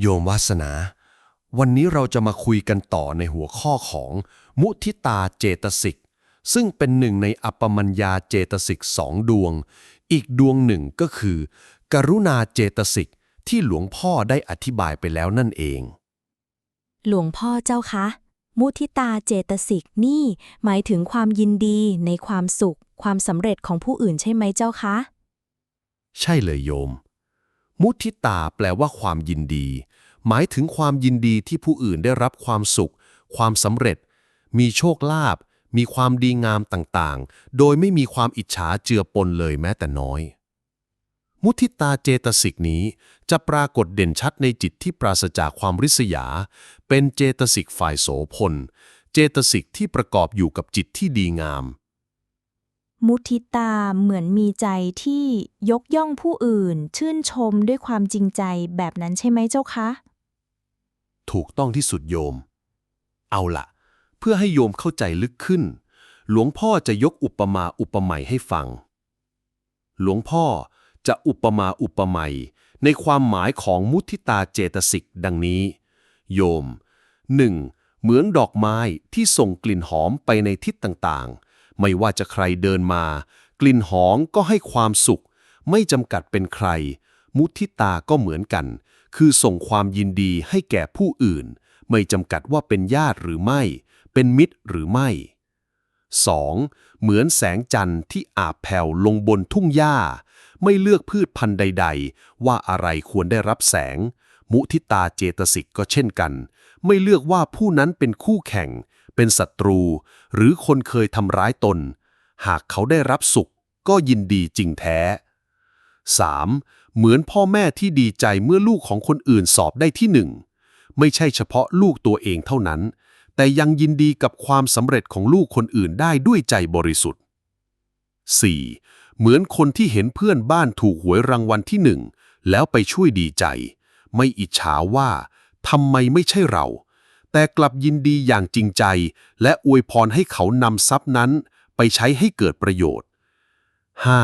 โยมวาสนา วันนี้เราจะมาคุยกันต่อในหัวข้อของมุทิตาเจตสิก ซึ่งเป็นหนึ่งในอัปปมัญญาเจตสิกสองดวง อีกดวงหนึ่งก็คือ กรุณาเจตสิกที่หลวงพ่อได้อธิบายไปแล้วนั่นเอง หลวงพ่อเจ้าคะ มุทิตาเจตสิกนี่หมายถึงความยินดีในความสุข ความสำเร็จของผู้อื่นใช่ไหมเจ้าคะ ใช่เลยโยม มุทิตาแปลว่าความยินดี หมายถึงความยินดีที่ผู้อื่นได้รับความสุข ความสำเร็จ มีโชคลาภมีความดีงามต่างๆ โดยไม่มีความอิจฉาเจือปนเลยแม้แต่น้อย มุทิตาเจตสิกนี้จะปรากฏเด่นชัดในจิตที่ปราศจากความริษยา เป็นเจตสิกฝ่ายโสพล เจตสิกที่ประกอบอยู่กับจิตที่ดีงาม มุทิตาเหมือนมีใจที่ยกย่องผู้อื่น ชื่นชมด้วยความจริงใจแบบนั้นใช่ไหมเจ้าคะ ถูกต้องที่สุดโยม เอาละเพื่อให้โยมเข้าใจลึกขึ้น หลวงพ่อจะยกอุปมาอุปไมยให้ฟัง หลวงพ่อจะอุปมาอุปไมยในความหมายของมุทิตาเจตสิกดังนี้ โยม 1. เหมือนดอกไม้ที่ส่งกลิ่นหอมไปในทิศต่างๆ ไม่ว่าจะใครเดินมา กลิ่นหอมก็ให้ความสุข ไม่จำกัดเป็นใคร มุทิตาก็เหมือนกัน คือส่งความยินดีให้แก่ผู้อื่น ไม่จำกัดว่าเป็นญาติหรือไม่ เป็นมิตรหรือไม่ 2. เหมือนแสงจันทร์ที่อาบแผ่วลงบนทุ่งหญ้า ไม่เลือกพืชพันธุ์ใด ๆ ว่าอะไรควรได้รับแสง มุทิตาเจตสิกก็เช่นกัน ไม่เลือกว่าผู้นั้นเป็นคู่แข่ง เป็นศัตรู หรือคนเคยทำร้ายตน หากเขาได้รับสุขก็ยินดีจริงแท้ 3. เหมือนพ่อแม่ที่ดีใจเมื่อลูกของคนอื่นสอบได้ที่หนึ่งไม่ใช่เฉพาะลูกตัวเองเท่านั้น แต่ยังยินดีกับความสำเร็จของลูกคนอื่นได้ด้วยใจบริสุทธิ์ 4. เหมือนคนที่เห็นเพื่อนบ้านถูกหวยรางวัลที่หนึ่งแล้วไปช่วยดีใจ ไม่อิจฉาว่าทำไมไม่ใช่เรา แต่กลับยินดีอย่างจริงใจ และอวยพรให้เขานำทรัพย์นั้น ไปใช้ให้เกิดประโยชน์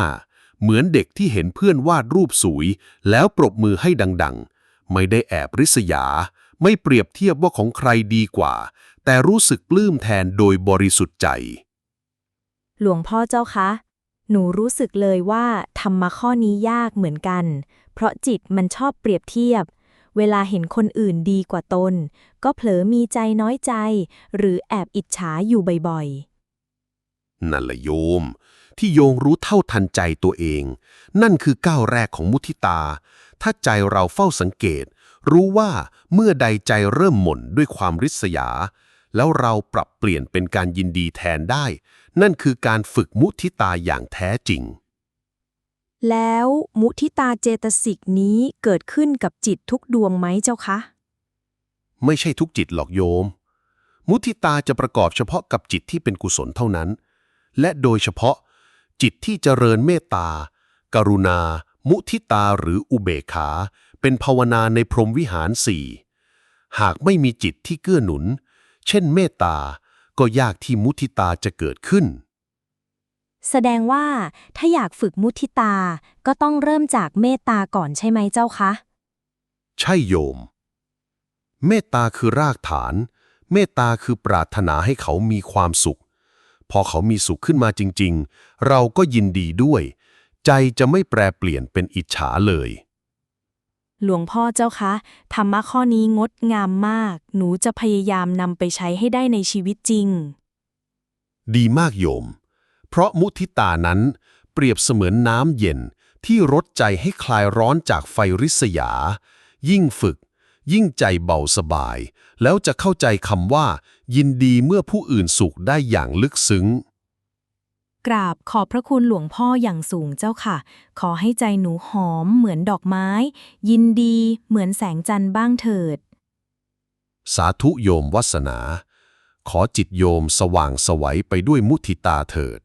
5. เหมือนเด็กที่เห็นเพื่อนวาดรูปสวย แล้วปรบมือให้ดังๆ ไม่ได้แอบริษยา ไม่เปรียบเทียบว่าของใครดีกว่า แต่รู้สึกปลื้มแทนโดยบริสุทธิ์ใจ หลวงพ่อเจ้าคะ หนูรู้สึกเลยว่าธรรมะข้อนี้ยากเหมือนกัน เพราะจิตมันชอบเปรียบเทียบ เวลาเห็นคนอื่นดีกว่าตน ก็เผลอมีใจน้อยใจ หรือแอบอิจฉาอยู่บ่อยๆ นั่นแหละโยม ที่โยงรู้เท่าทันใจตัวเอง นั่นคือก้าวแรกของมุทิตา ถ้าใจเราเฝ้าสังเกต รู้ว่าเมื่อใดใจเริ่มหม่นด้วยความริษยา แล้วเราปรับเปลี่ยนเป็นการยินดีแทนได้ นั่นคือการฝึกมุทิตาอย่างแท้จริง แล้วมุทิตาเจตสิกนี้เกิดขึ้นกับจิตทุกดวงไหมเจ้าคะ ไม่ใช่ทุกจิตหรอกโยม มุทิตาจะประกอบเฉพาะกับจิตที่เป็นกุศลเท่านั้น และโดยเฉพาะ จิตที่เจริญเมตตา กรุณา มุทิตาหรืออุเบกขา เป็นภาวนาในพรหมวิหารสี่หากไม่มีจิตที่เกื้อหนุน เช่นเมตตา ก็ยากที่มุทิตาจะเกิดขึ้น แสดงว่าถ้าอยากฝึกมุทิตาก็ต้องเริ่มจากเมตตาก่อนใช่ไหมเจ้าคะ ใช่โยม เมตตาคือรากฐาน เมตตาคือปรารถนาให้เขามีความสุข พอเขามีสุขขึ้นมาจริง ๆ เราก็ยินดีด้วย ใจจะไม่แปรเปลี่ยนเป็นอิจฉาเลย หลวงพ่อเจ้าคะธรรมะข้อนี้งดงามมาก หนูจะพยายามนำไปใช้ให้ได้ในชีวิตจริง ดีมากโยม เพราะมุทิตานั้น เปรียบเสมือนน้ำเย็นที่รดใจให้คลายร้อนจากไฟริษยา ยิ่งฝึก ยิ่งใจเบาสบาย แล้วจะเข้าใจคำว่า ยินดีเมื่อผู้อื่นสุขได้อย่างลึกซึ้ง กราบขอบพระคุณหลวงพ่ออย่างสูงเจ้าค่ะ ขอให้ใจหนูหอมเหมือนดอกไม้ ยินดีเหมือนแสงจันทร์บ้างเถิด สาธุโยมวัสนา ขอจิตโยมสว่างสวัยไปด้วยมุทิตาเถิด